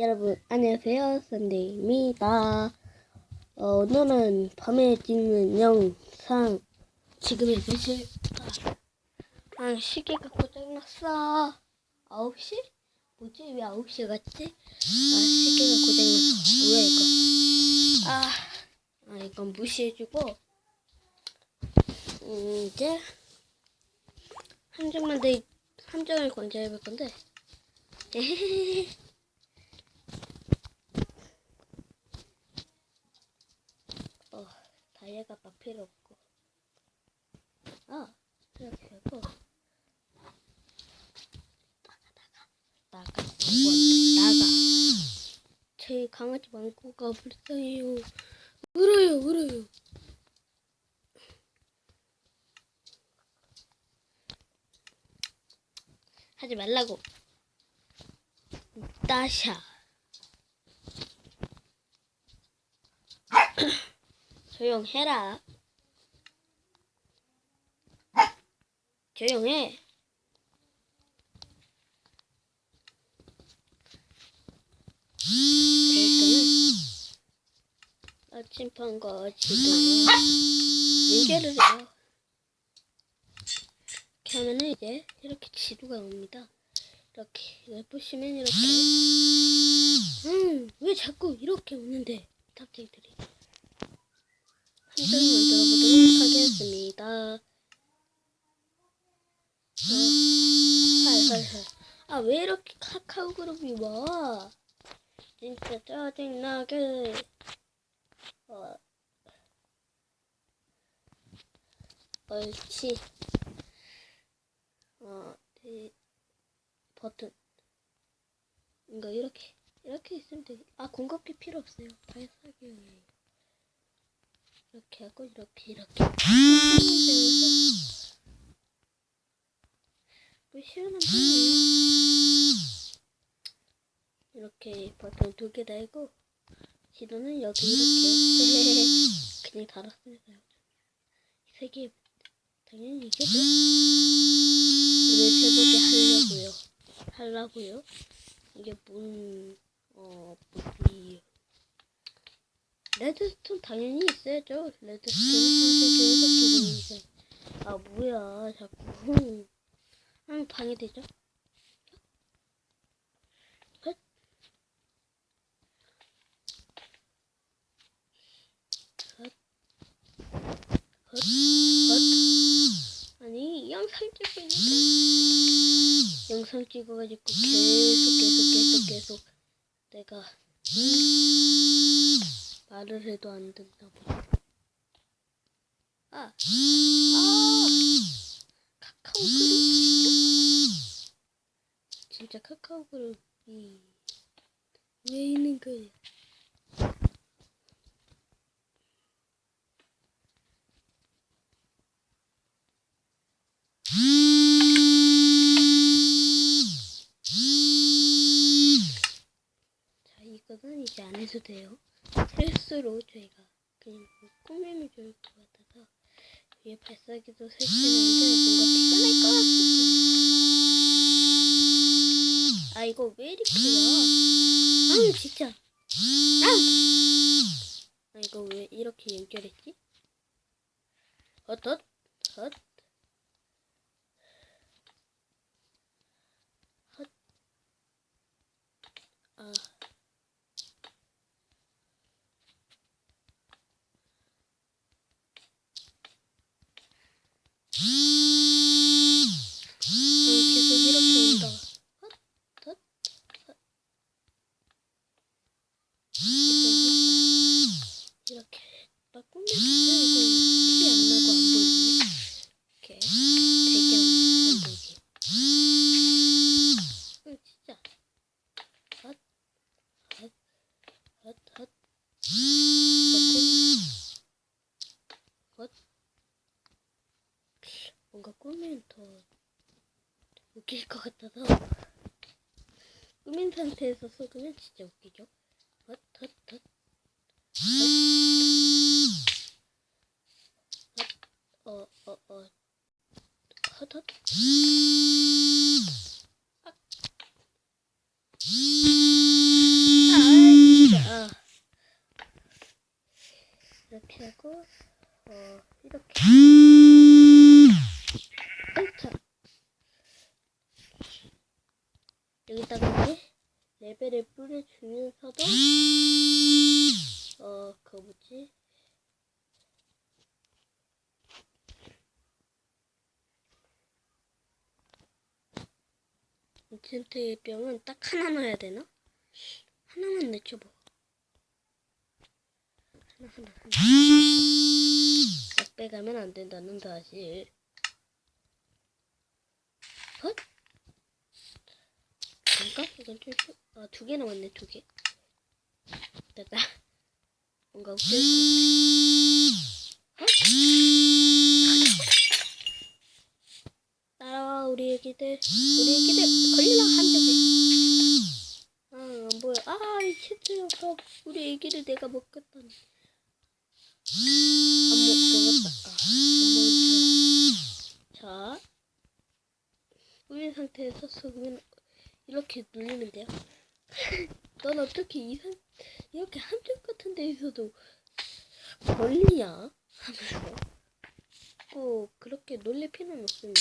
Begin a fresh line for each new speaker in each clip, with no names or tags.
여러분 안녕하세요. 선데이입니다. 어, 오늘은 밤에 찍는 영상 지금이 몇 시? 아, 아 시계가 고장났어. 9시? 뭐지? 왜 9시 같지? 아 시계가 고장났어. 뭐야 이거? 아, 아 이건 무시해주고. 음, 이제 한 장만 더 함정을 건져해볼 건데 에헤헤헤 어, 다이아가 막 필요 없고. 아, 이렇게 하고. 나가, 나가. 나가. 제 강아지 망고가 불쌍해요. 울어요, 울어요. 하지 말라고. 따샤. 조용해라. 조용해. 아침판과 지도와 연결을 해요. 이렇게 하면은 이제 이렇게 지도가 옵니다. 이렇게 이걸 보시면 이렇게 음, 왜 자꾸 이렇게 오는데 탑재들이 한 장을 만들어 보도록 하겠습니다. 어, 할할할. 아, 왜 이렇게 카카오 그룹이 와? 진짜 짜증나게. 어, 옳지. 어, 이 버튼. 이거 이렇게, 이렇게 있으면 돼. 아, 공급기 필요 없어요. 발사기용 이렇게 하고 이렇게 이렇게. 뭐 시원한 편이에요. 이렇게 버튼 두 개 달고 지도는 여기 이렇게. 그냥 달았습니다 세개. 당연히 이겨죠 우리 세보게 하려고요. 하려고요. 이게 뭔 어, 뭐지 레드스톤 당연히 있어야죠. 레드스톤 한쪽에서 기본이죠. 아 뭐야 자꾸. 한 방해되죠? 아니 영상 찍고 있는데. 영상 찍어가지고 계속 계속 계속 계속. 내가 음, 말을 해도 안 된다 봐. 아, 아, 카카오 그룹 진짜, 진짜 카카오 그룹이 왜 있는 거야? 자, 이거는 이제 안 해도 돼요. 실수로 저희가 그냥 뭐 꾸미면 좋을 것 같아서 위에 발사기도 설치했는데 뭔가 티가 날 것 같았어. 아 이거 왜 이렇게 와? 아우 진짜. 아우. 아 이거 왜 이렇게 연결했지? 헛헛 헛. 헛. 아. 계속 이렇게 온다. 이렇게 막 꾸며 웃길 것 같아서 꾸민 상태에서 쏟으면 진짜 웃기죠. 헛, 헛, 헛. 여기다가 이제 레벨을 뿌려주면서도 어 그거 뭐지 인챈트의 병은 딱 하나 넣어야 되나? 하나만 뭐 하나 하나 하나 약 빼가면 안 된다는 사실 헛? 뭔가? 이건 좀 쉬... 아, 두 개 남았네, 두 개. 됐다. 뭔가 웃길 것 같아. 헛? 따라와, 우리 애기들. 우리 애기들, 걸리라, 한 점에. 아, 안 보여. 아, 이 치즈 녀석. 우리 애기를 내가 먹겠다니. 안 먹, 먹었다. 아, 안 먹었다. 자. 뿌린 상태에서 소금은 이렇게 눌리면 돼요. 넌 어떻게 이상 이렇게 함정 같은 데에서도 걸리냐? 하면서 꼭 그렇게 놀릴 필요는 없습니다.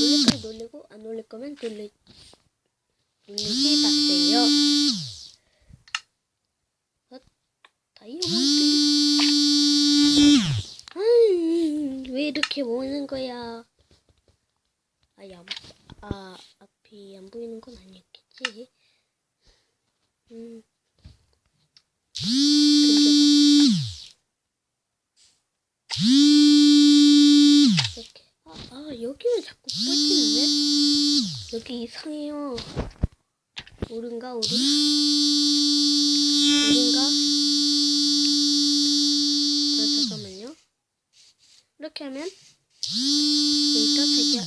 놀릴 거면 놀리고 안 놀릴 거면 놀리 놀리지 마세요. 왜 이렇게 모으는 거야? 아, 야, 아, 앞이 안 보이는 건 아니었겠지? 음. 이렇게. 아, 아, 여기는 자꾸 빠지는데? 여기 이상해요. 오른가, 오른? 이렇게 하면 여기다 자기가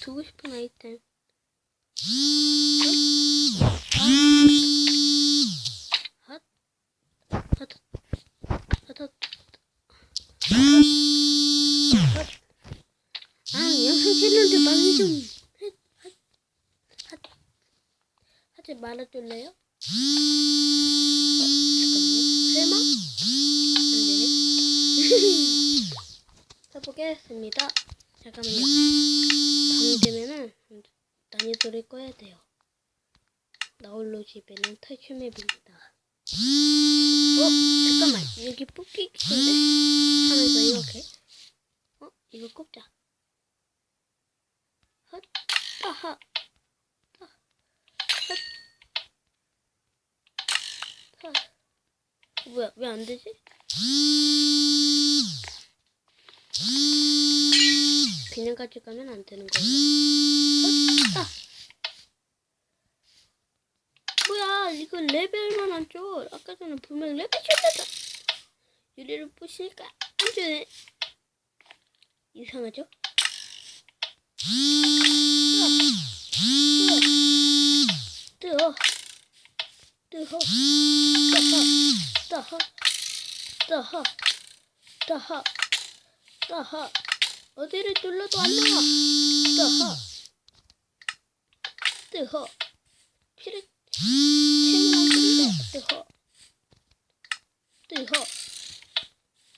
두고 싶은 아이템? 아, 말아줄래요? 해보겠습니다. 잠깐만요. 밤이 되면은 난이도를 꺼야 돼요. 나홀로 집에는 탈출맵입니다. 어? 잠깐만. 여기 뽑기 기인데 하면서 이렇게. 어? 이거 꼽자. 헛, 아하. 아, 헛. 헛. 어, 뭐야? 왜 안 되지? 그냥 가져가면 안 되는 거예요. 헛, 아. 뭐야? 이거 레벨만 안 줘. 아까 전에 분명 레벨 줬다. 유리를 부시니까 안 주네. 이상하죠? 뜨어, 뜨어, 뜨어, 뜨어, 뜨어, 뜨어, 뜨 어. 어디를 눌러도 안 나와. 뜨어, 뜨어. 피를 안 되는데. 뜨어, 뜨어,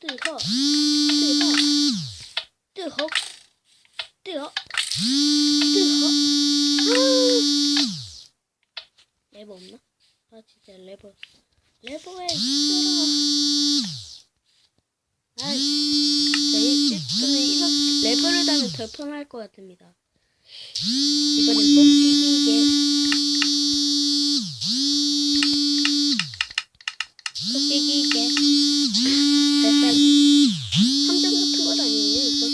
뜨어, 뜨어, 뜨어, 뜨어, 뜨어. 레버 없나? 아 진짜 레버 레버에 있어라 아이 자 일단은 이런 다면 더 편할 것 같습니다. 이번엔 뽑기 기계 뽑기 기계 발사기 함정 같은 건 아니에요 이거.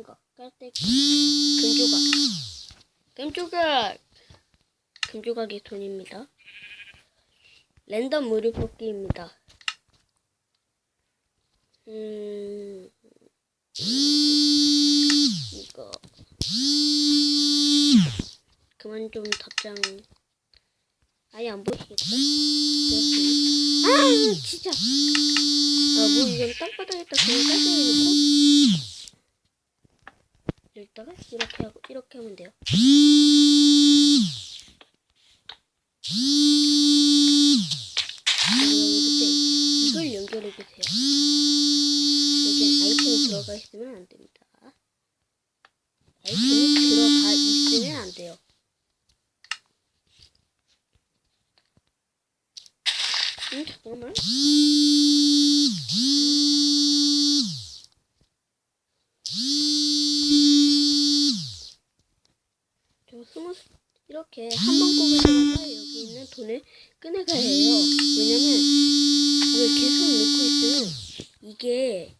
이거 깔때기. 금조각. 금조각. 금조각이 돈입니다. 랜덤 무료 뽑기입니다. 음, 이거 그만 좀 답장 아예 안? 그렇습니다. 아 진짜 아뭐 이건 땅바닥에다 그냥 깔끔히 놓고 여기다가 이렇게 하고 이렇게 하면 돼요. 들어가 있으면 안 됩니다. 아이템이 들어가 있으면 안 돼요. 음, 잠깐만. 저 스무 이렇게 한번 때마다 여기 있는 돈을 꺼내가야 해요. 왜냐면 이걸 계속 넣고 있으면 이게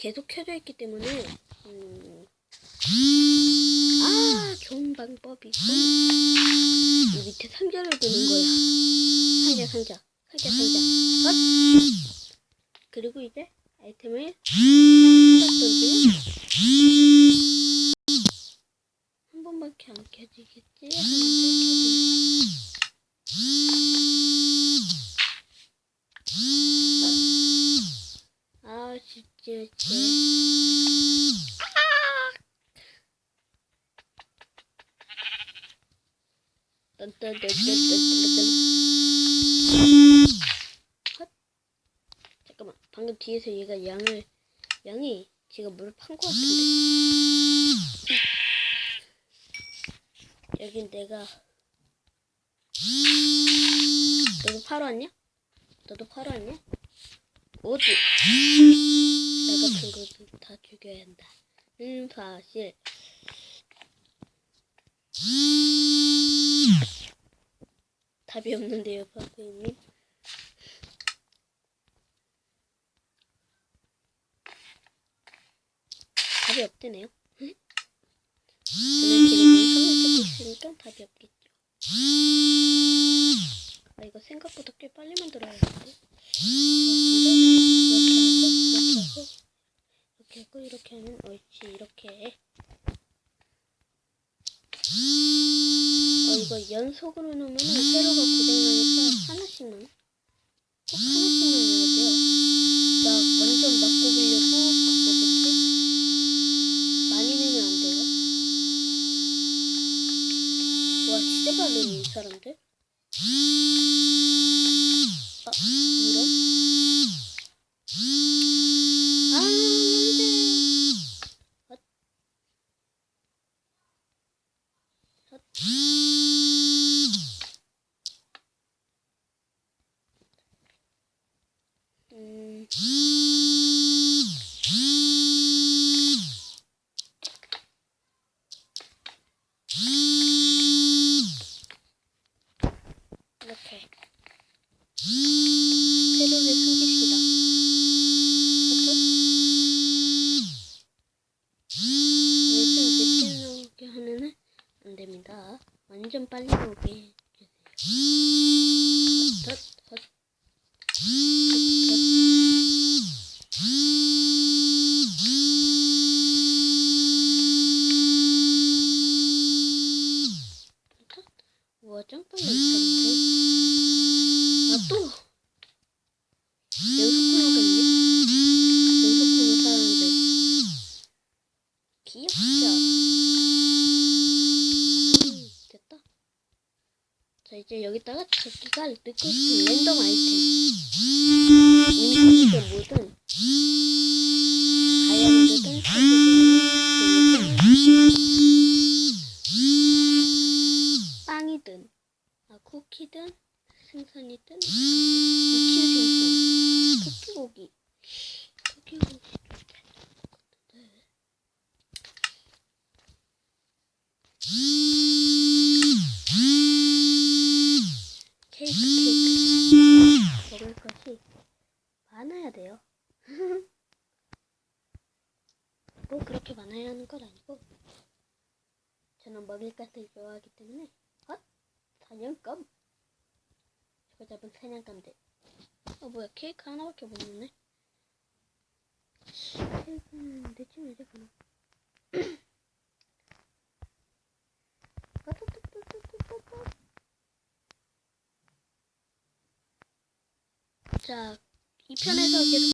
계속 켜져 있기 때문에 음, 아 좋은 방법이고 이 밑에 상자를 두는 거야. 상자 상자. 상자 상자. 헛 그리고 이제 아이템을 한 번밖에 안 켜지겠지 잠깐만. 방금 뒤에서 얘가 양을 양이 지가 물을 판 것 같은데. 여긴 내가 너도 파러 왔냐? 너도 파러 왔냐? 어디? 나 같은 것도 다 죽여야 한다. 음 사실 답이 없는데요, 박구님. 답이 없대네요. 응? 저는 지금 영상을 찍고 있으니까 답이 없겠죠. 아 이거 생각보다 꽤 빨리 만들어야 하는데. 어, 근데 이렇게 이렇게 하면 옳지 이렇게. 어 이거 연속으로 놓으면 세로가 고장나니까 하나씩만 꼭 하나씩만 넣어야 돼요. 나 완전 막 꼽으려고 그거 뭐지? 많이 내면 안 돼요. 와 진짜 빠르네 이 사람들. 아 안 됩니다. 완전 빨리 나오게 해주세요. 헛. 헛헛. 헛헛. 우와 짱이 사람 이제 여기다가 제기가 넣고 싶은 랜덤 아이템. 인생이든 뭐든, 다이아몬드든, 빵이든, 아, 쿠키든, 생선이든, 익힌 생선, 토끼고기. 토끼고기 좀 괜찮을 것 같은데. 많아야 돼요. 뭐 그렇게 많아야 하는 건 아니고 저는 먹을 것을 좋아하기 때문에 헛 사냥감? 저거 잡은 사냥감들. 어 뭐야 케이크 하나밖에 못 먹네. 케이크는 내쯤 되구나 자, 이 편에서 계속